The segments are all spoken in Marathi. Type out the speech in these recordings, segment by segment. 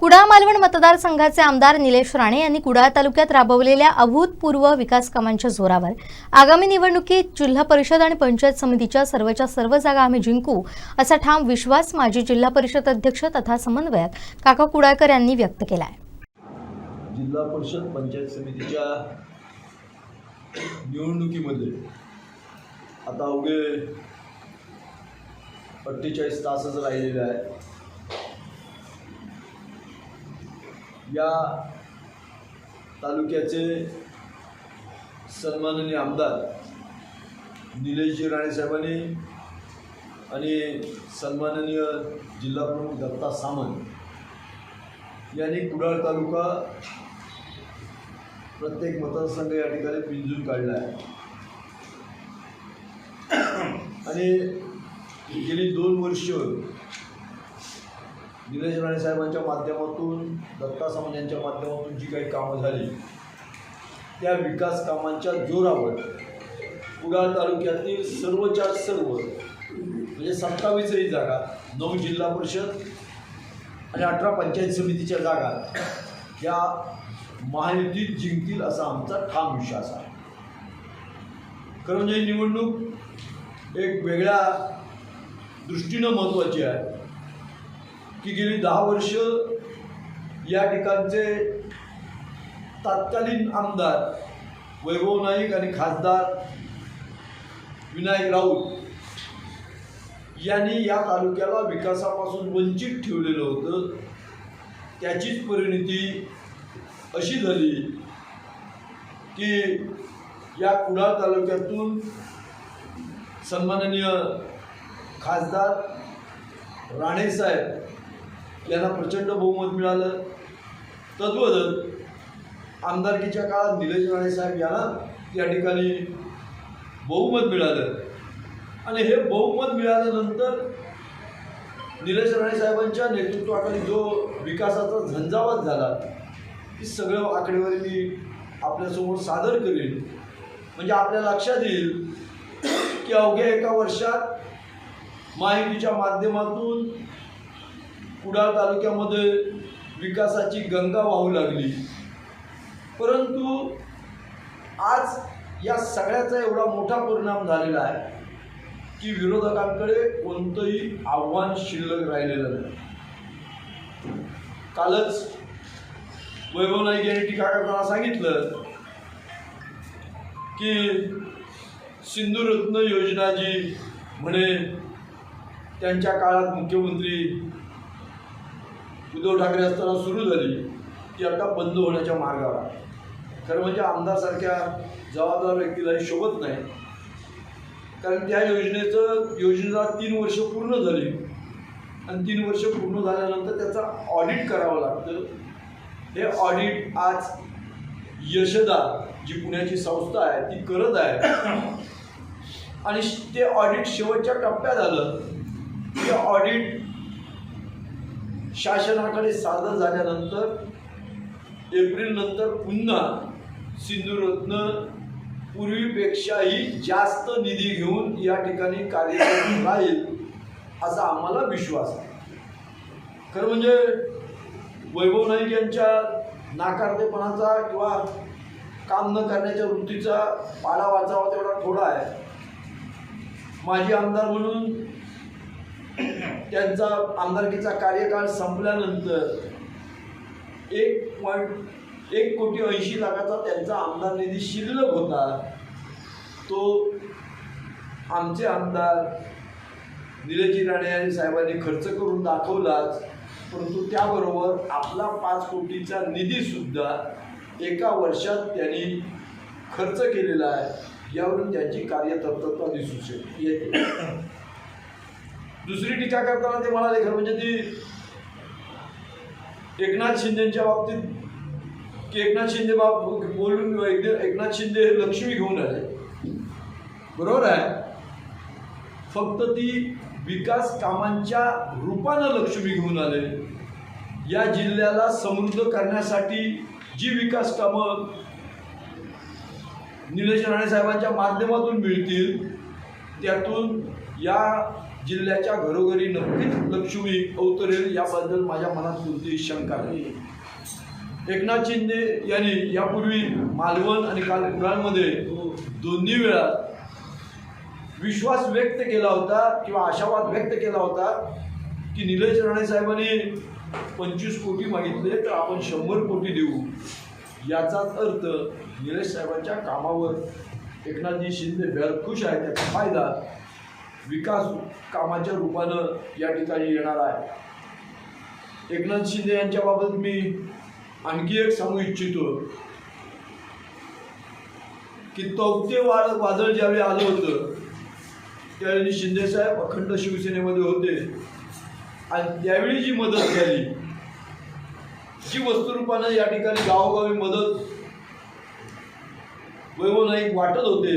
कुडाळ मालवण मतदारसंघाचे आमदार निलेश राणे यांनी कुडाळ तालुक्यात राबवलेल्या अभूतपूर्व विकास कामांच्या जोरावर आगामी निवडणुकीत जिल्हा परिषद आणि पंचायत समितीच्या सर्वच्या सर्व जागा आम्ही जिंकू असा ठाम विश्वास माजी जिल्हा परिषद अध्यक्ष तथा समन्वयक काका कुडाळकर यांनी व्यक्त केला आहे जिल्हा परिषद पंचायत समितीच्या निवडणुकीमध्ये आता अवघे अठ्ठेचाळीस तासच राहिलेले आहे या तालुक्याचे सन्माननीय आमदार निलेशजी राणे साहेबांनी आणि सन्माननीय जिल्हाप्रमुख दत्ता सामंत यांनी कुडाळ तालुका प्रत्येक मतदारसंघ या ठिकाणी पिंजून काढला आहे. आणि गेली दोन वर्ष निलेश राणे साहेबांच्या माध्यमातून दत्ता सामंत यांच्या माध्यमातून जी काही कामं झाली त्या विकास कामांच्या जोरावर कुडाळ तालुक्यातील सर्वच्या सर्व म्हणजे सत्तावीसही जागा नऊ जिल्हा परिषद आणि अठरा पंचायत समितीच्या जागा या महायुतीत जिंकतील असा आमचा ठाम विश्वास आहे. खरं म्हणजे निवडणूक एक वेगळ्या दृष्टीनं महत्त्वाची आहे. की गेली दहा वर्ष या ठिकाणचे तत्कालीन आमदार वैभव नाईक आणि खासदार विनायक राऊत यांनी या तालुक्याला विकासापासून वंचित ठेवलेलं होतं. त्याचीच परिणिती अशी झाली की या कुडाळ तालुक्यातून सन्माननीय खासदार राणेसाहेब यांना प्रचंड बहुमत मिळालं. तद्वत आमदारकीच्या काळात निलेश राणेसाहेब यांना या ठिकाणी बहुमत मिळालं. आणि हे बहुमत मिळाल्यानंतर निलेश राणे साहेबांच्या नेतृत्वाखाली जो विकासाचा झंझावात झाला ती सगळं आकडेवारी मी आपल्यासमोर सादर करेन म्हणजे आपल्या लक्षात येईल की अवघ्या एका वर्षात माहितीच्या माध्यमातून कुडाळ तालुक्यामध्ये विकासाची गंगा वाहू लागली. परंतु आज या सगळ्याचा एवढा मोठा परिणाम झालेला आहे की विरोधकांकडे कोणतंही आव्हान शिल्लक राहिलेलं नाही. कालच वैभव नाईक यांनी टीका करताना सांगितलं की सिंधुरत्न योजना जी म्हणे त्यांच्या काळात मुख्यमंत्री उद्धव ठाकरे असताना सुरू झाली ती आता बंद होण्याच्या मार्गावर आहे. खरं म्हणजे आमदारसारख्या जबाबदार व्यक्तीला हे शोभत नाही. कारण त्या योजनेचं योजनेला तीन वर्ष पूर्ण झाली. आणि तीन वर्ष पूर्ण झाल्यानंतर त्याचा ऑडिट करावं लागतं. हे ऑडिट आज यशदा जी पुण्याची संस्था आहे ती करत आहे. आणि ते ऑडिट शेवटच्या टप्प्यात आलं. ते ऑडिट शासनाकडे सादर झाल्यानंतर एप्रिल नंतर पुन्हा सिंधुरत्न पूर्वीपेक्षाही जास्त निधी घेऊन या ठिकाणी कार्यरत राहील असा आम्हाला विश्वास आहे. खरं म्हणजे वैभव नाईक यांच्या नाकारतेपणाचा किंवा काम न करण्याच्या वृत्तीचा पाडा वाचावा तेवढा थोडा आहे. माजी आमदार म्हणून त्यांचा आमदारकीचा कार्यकाळ संपल्यानंतर एक पॉईंट एक कोटी ऐंशी लाखाचा त्यांचा आमदार निधी शिल्लक होता. तो आमचे आमदार निलजी राणे आणि साहेबांनी खर्च करून दाखवलाच परंतु त्याबरोबर आपला पाच कोटीचा निधीसुद्धा एका वर्षात त्यांनी खर्च केलेला आहे. यावरून त्यांची कार्यतत्परता दिसू शकते येते. दुसरी टीका करताना ते म्हणाले खरं म्हणजे ती एकनाथ शिंदेच्या बाबतीत की एकनाथ शिंदे बाब बोलून एकनाथ शिंदे हे लक्ष्मी घेऊन आले. बरोबर आहे? फक्त ती विकास कामांच्या रूपानं लक्ष्मी घेऊन आले. या जिल्ह्याला समृद्ध करण्यासाठी जी विकास कामं निलेश राणे साहेबांच्या माध्यमातून मिळतील त्यातून या जिल्ह्याच्या घरोघरी नक्कीच लक्ष्मी अवतरेल याबद्दल माझ्या मनात कोणतीही शंका नाही. एकनाथ शिंदे यांनी यापूर्वी मालवण आणि काल कुडाळमध्ये दोन्ही वेळा विश्वास व्यक्त केला होता किंवा आशावाद व्यक्त केला होता की निलेश राणे साहेबांनी पंचवीस कोटी मागितले तर आपण शंभर कोटी देऊ. याचाच अर्थ निलेश साहेबांच्या कामावर एकनाथजी शिंदे बेहद खुश आहे त्याचा फायदा विकास कामाच्या रूपानं या ठिकाणी येणार आहे. एकनाथ शिंदे यांच्याबाबत मी आणखी एक सांगू इच्छितो की तौते वाळ वादळ ज्यावेळी आलं होतं त्यावेळी शिंदे साहेब अखंड शिवसेनेमध्ये होते. आणि त्यावेळी जी मदत झाली जी वस्तुरूपानं या ठिकाणी गावोगावी मदत वैभव नाईक वाटत होते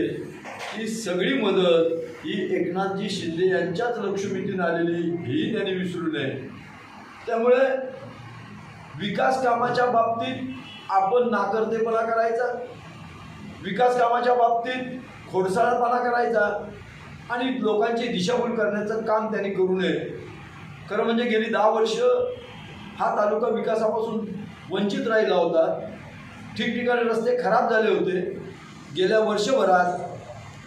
ती सगळी मदत ही एकनाथजी शिंदे यांच्याच लक्ष्मीतून आलेली ही त्यांनी विसरू नये. त्यामुळे विकास कामाच्या बाबतीत आपण नाकर्तेपणा करायचा विकास कामाच्या बाबतीत खोडसाळपणा करायचा आणि लोकांची दिशाभूल करण्याचं काम त्यांनी करू नये. खरं म्हणजे गेली दहा वर्ष हा तालुका विकासापासून वंचित राहिला होता. ठिकठिकाणी रस्ते खराब झाले होते. गेल्या वर्षभरात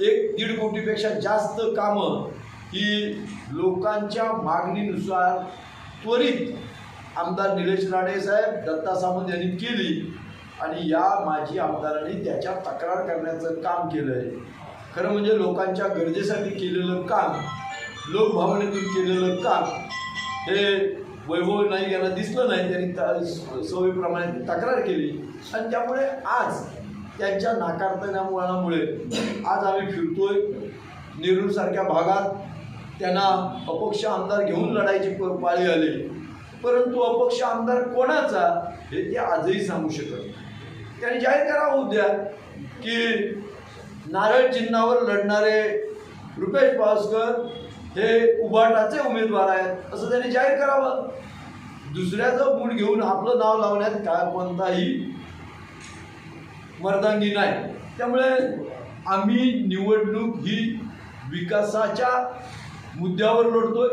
एक दीड कोटीपेक्षा जास्त कामं ही लोकांच्या मागणीनुसार त्वरित आमदार निलेश राणे साहेब दत्ता सामंत यांनी केली आणि या माजी आमदारांनी त्याच्या तक्रार करण्याचं काम केलं आहे खरं म्हणजे लोकांच्या गरजेसाठी केलेलं काम लोकभावनेतून केलेलं काम हे वैभव नाईक यांना दिसलं नाही त्यांनी त्या सवयीप्रमाणे तक्रार केली. आणि त्यामुळे आज त्यांच्या नाकारतण्यामुळे आज आम्ही फिरतोय. नेरूरसारख्या भागात त्यांना अपक्ष आमदार घेऊन लढायची प- पाळी आली. परंतु अपक्ष आमदार कोणाचा हे ते आजही सांगू शकत नाही. त्यांनी जाहीर करावं उद्या की नारळ चिन्हावर लढणारे रुपेश पावसकर हे उभाटाचे उमेदवार आहेत असं त्यांनी जाहीर करावं. दुसऱ्याचं मूड घेऊन आपलं नाव लावण्यात काय कोणताही मर्दांगी नाही. त्यामुळे आम्ही निवडणूक ही विकासाच्या मुद्द्यावर लढतोय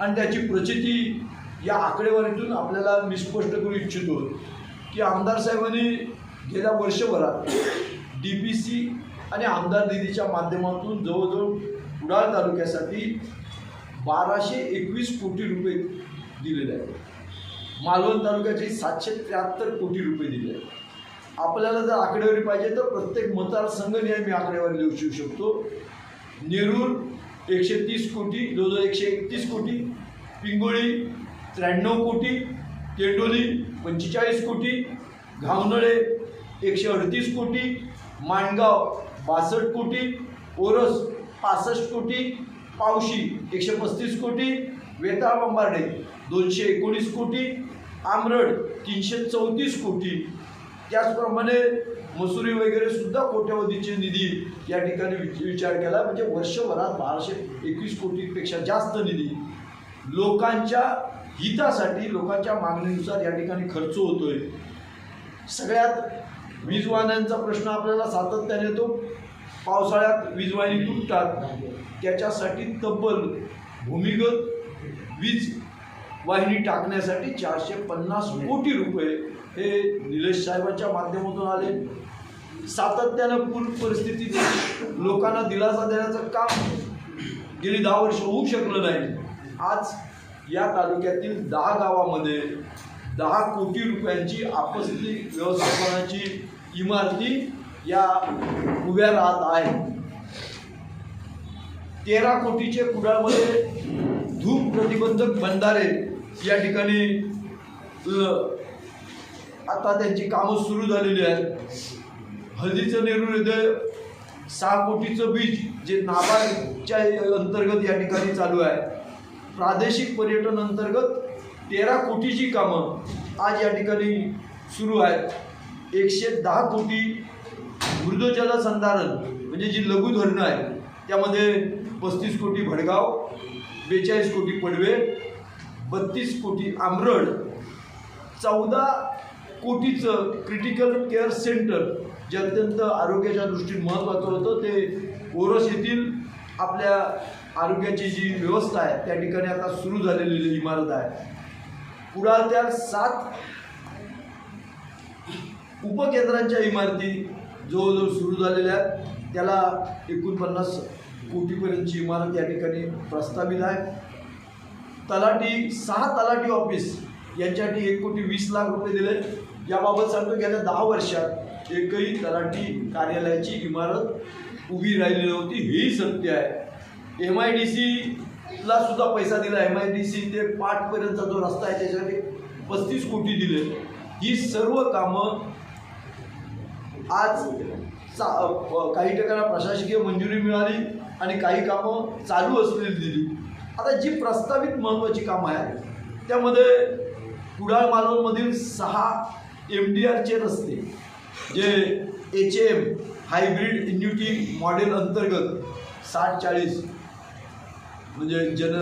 आणि त्याची प्रचिती या आकडेवारीतून आपल्याला मी स्पष्ट करू इच्छितो की आमदार साहेबांनी गेल्या वर्षभरात डी पी सी आणि आमदार निधीच्या माध्यमातून जवळजवळ कुडाळ तालुक्यासाठी बाराशे एकवीस कोटी रुपये दिलेले आहेत. मालवण तालुक्याचे सातशे त्र्याहत्तर कोटी रुपये दिले आहेत. आपल्याला जर आकडेवारी पाहिजे तर प्रत्येक मतदारसंघ मी आकडेवारी देऊ शकू शकतो. नेरूर एकशे तीस कोटी जवळजवळ एकशे एकतीस कोटी. पिंगोळी त्र्याण्णव कोटी. तेंडोली पंचेचाळीस कोटी. घावनळे एकशे अडतीस कोटी. माणगाव बासष्ट कोटी. ओरस पासष्ट कोटी. पावशी एकशे पस्तीस कोटी. वेताळ बंबार्डे दोनशे एकोणीस कोटी. आमरड तीनशे चौतीस कोटी. त्याचप्रमाणे मसुरी वगैरे सुद्धा कोट्यवधीचे निधी या ठिकाणी विचार केला. म्हणजे वर्षभरात बाराशे एकवीस कोटीपेक्षा जास्त निधी लोकांच्या हितासाठी लोकांच्या मागणीनुसार या ठिकाणी खर्च होतोय. सगळ्यात वीज प्रश्न आपल्याला सातत्याने येतो. पावसाळ्यात वीजवाहिनी तुटतात. त्याच्यासाठी तब्बल भूमिगत वीज वाहिनी टाकण्यासाठी चारशे पन्नास कोटी रुपये हे निलेश साहेबांच्या माध्यमातून आले. सातत्यानं पूर परिस्थितीत लोकांना दिलासा देण्याचं काम गेली दहा वर्ष होऊ शकलं नाही. आज या तालुक्यातील दहा गावामध्ये दहा कोटी रुपयांची आपत्ती व्यवस्थापनाची इमारती या उभ्या राहत आहे तेरा कोटीचे कुडाळमध्ये धूप प्रतिबंधक बंधारे या ठिकाणी आता त्यांची कामं सुरू झालेली आहेत. हल्दीचं नेहरू सहा कोटीचं बीज जे नाबार्डच्या अंतर्गत या ठिकाणी चालू आहे. प्रादेशिक पर्यटन अंतर्गत तेरा कोटीची कामं आज या ठिकाणी सुरू आहेत. एकशे दहा कोटी मृदजल संधारण म्हणजे जी लघु धरणं आहेत त्यामध्ये पस्तीस कोटी भडगाव बेचाळीस कोटी पडवे बत्तीस कोटी आमरड चौदा कोटीचं क्रिटिकल केअर सेंटर जे अत्यंत आरोग्याच्या दृष्टीने महत्त्वाचं होतं ते ओरस येथील आपल्या आरोग्याची जी व्यवस्था आहे त्या ठिकाणी आता सुरू झालेली इमारत आहे. कुडाळच्या सात उपकेंद्रांच्या इमारती जवळजवळ सुरू झालेल्या आहेत. त्याला एकोणपन्नास कोटीपर्यंतची इमारत या ठिकाणी प्रस्तावित आहे. तलाठी सहा तलाठी ऑफिस यांच्यासाठी एक कोटी वीस लाख रुपये दिले. याबाबत सांगतो गेल्या दहा वर्षात एकही तलाठी कार्यालयाची इमारत उभी राहिली नव्हती. हेही सत्य आहे. एम आय डी सीला सुद्धा पैसा दिला. एम आय डी सी ते पाठपर्यंतचा जो रस्ता आहे त्याच्यासाठी पस्तीस कोटी दिले. ही सर्व कामं आज चा काही ठिकाणी प्रशासकीय मंजुरी मिळाली आणि काही कामं चालू असलेली दिली. आता जी प्रस्तावित महत्त्वाची कामं आहेत त्यामध्ये कुडाळ मालवणमधील सहा एम डी आरचे रस्ते जे H M hybrid annuity model अंतर्गत साठ चाळीस म्हणजे जन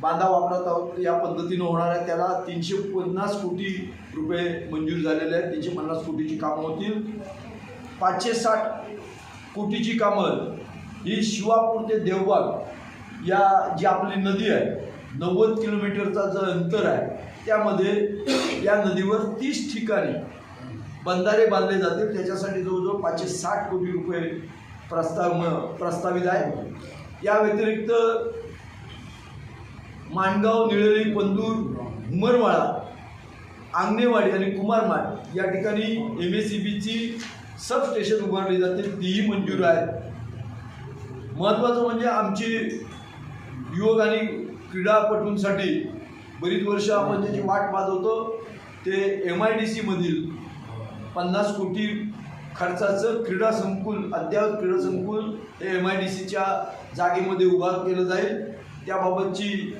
बांधा वापरत आहोत या पद्धतीनं होणार आहे. त्याला तीनशे पन्नास कोटी रुपये मंजूर झालेले आहेत. तीनशे पन्नास कोटीची कामं होतील. पाचशे साठ कोटीची कामं ही शिवापूर ते देवबाग या जी आपली नदी आहे नव्वद किलोमीटरचा जो अंतर आहे त्यामध्ये या नदीवर तीस ठिकाणी बंधारे बांधले जातील. त्याच्यासाठी जवळजवळ पाचशे साठ कोटी रुपये प्रस्ताव प्रस्तावित आहे या व्यतिरिक्त माणगाव निळेरी पंदूर उमरवाडा आंगणेवाडी आणि कुमारमाठ या ठिकाणी एम एस सी बीची सबस्टेशन उभारली जाते तीही मंजूर आहेत. महत्त्वाचं म्हणजे आमची युवक आणि क्रीडापटूंसाठी बरीच वर्ष आपण त्याची वाट पाहत होतो. ते एम आय डी सीमधील पन्नास कोटी खर्चाचं क्रीडा संकुल अद्ययावत क्रीडा संकुल हे एम आय डी सीच्या जागेमध्ये उभा केलं जाईल. त्याबाबतची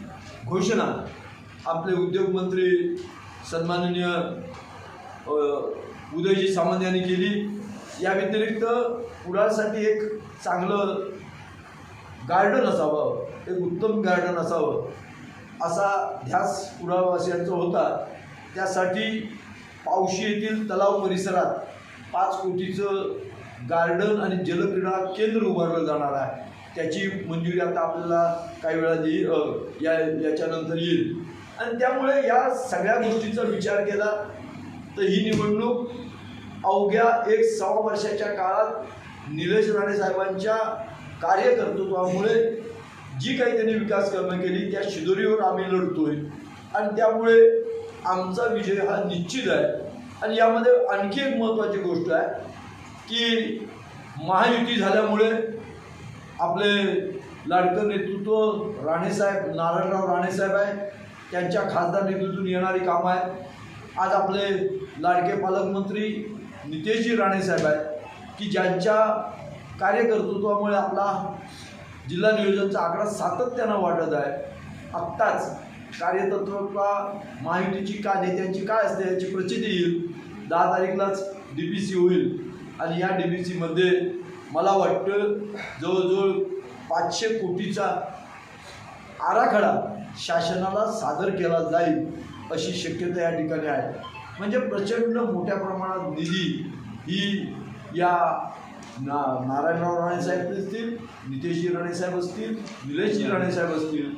घोषणा आपले उद्योगमंत्री सन्माननीय उदयजी सामंत यांनी केली. या व्यतिरिक्त कुडाळसाठी एक चांगलं गार्डन असावं एक उत्तम गार्डन असावं. असा ध्यास कुडाळवासियांचा होता. त्यासाठी पावशी येथील तलाव परिसरात पाच कोटीचं गार्डन आणि जलक्रीडा केंद्र उभारलं जाणार आहे. त्याची मंजुरी आता आपल्याला काही वेळा येईल अ, या याच्यानंतर येईल. आणि त्यामुळे या सगळ्या गोष्टीचा विचार केला तर ही निवडणूक अवघ्या एक सव्वा वर्षाच्या काळात निलेश राणे साहेबांच्या कार्यकर्तृत्वामुळे जी काही त्यांनी विकास कामं केली त्या शिदोरीवर आम्ही लढतोय. आणि त्यामुळे आमचा विजय हा निश्चित आहे. आणि यामध्ये आणखी एक महत्त्वाची गोष्ट आहे की महायुती झाल्यामुळे आपले लाडकं नेतृत्व राणेसाहेब नारायणराव राणेसाहेब आहे त्यांच्या खासदार नेतृत्वातून येणारी कामं आहेत. आज आपले लाडके पालकमंत्री नितेशजी राणेसाहेब आहेत की ज्यांच्या कार्यकर्तृत्वामुळे आपला जिल्हा नियोजनचा आकडा सातत्यानं वाढत आहे. आत्ताच कार्यतत्वता माहितीची का नेत्यांची काय असते याची प्रचिती येईल. दहा तारीखलाच डी बी सी होईल. आणि या डी बी सीमध्ये मला वाटतं जवळजवळ पाचशे कोटीचा आराखडा शासनाला सादर केला जाईल अशी शक्यता या ठिकाणी आहे. म्हणजे प्रचंड मोठ्या प्रमाणात निधी ही या ना नारायणराव राणेसाहेब असतील नितेशजी राणेसाहेब असतील निलेशजी राणेसाहेब असतील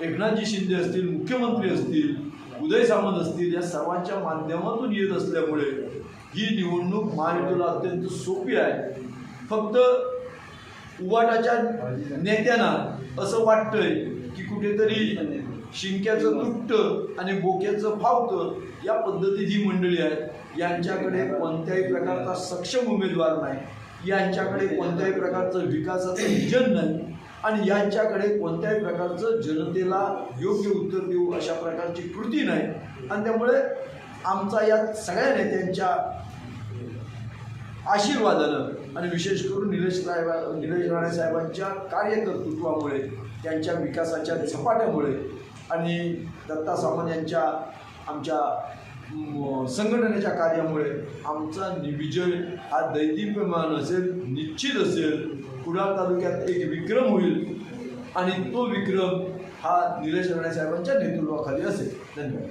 एकनाथजी शिंदे असतील मुख्यमंत्री असतील उदय सामंत असतील या सर्वांच्या माध्यमातून येत असल्यामुळे ही निवडणूक महायुतीला अत्यंत सोपी आहे. फक्त उवाटाच्या नेत्यांना असं वाटतंय की कुठेतरी शिंक्याचं तुटतं आणि बोक्याचं फावतं या पद्धतीत ही मंडळी आहेत. यांच्याकडे कोणत्याही प्रकारचा सक्षम उमेदवार नाही. यांच्याकडे कोणत्याही प्रकारचं विकासाचं विजन नाही. आणि यांच्याकडे कोणत्याही प्रकारचं जनतेला योग्य उत्तर देऊ अशा प्रकारची कृती नाही. आणि त्यामुळे आमचा या सगळ्या नेत्यांच्या आशीर्वादानं आणि विशेष करून निलेश साहेबा निलेश राणे साहेबांच्या कार्यकर्तृत्वामुळे त्यांच्या विकासाच्या झपाट्यामुळे आणि दत्ता सामंत यांच्या आमच्या संघटनेच्या कार्यामुळे आमचा विजय हा दैदिप्यमान असेल निश्चित असेल. कुडाळ तालुक्यात एक विक्रम होईल आणि तो विक्रम हा निलेश राणे साहेबांच्या नेतृत्वाखाली असेल. धन्यवाद.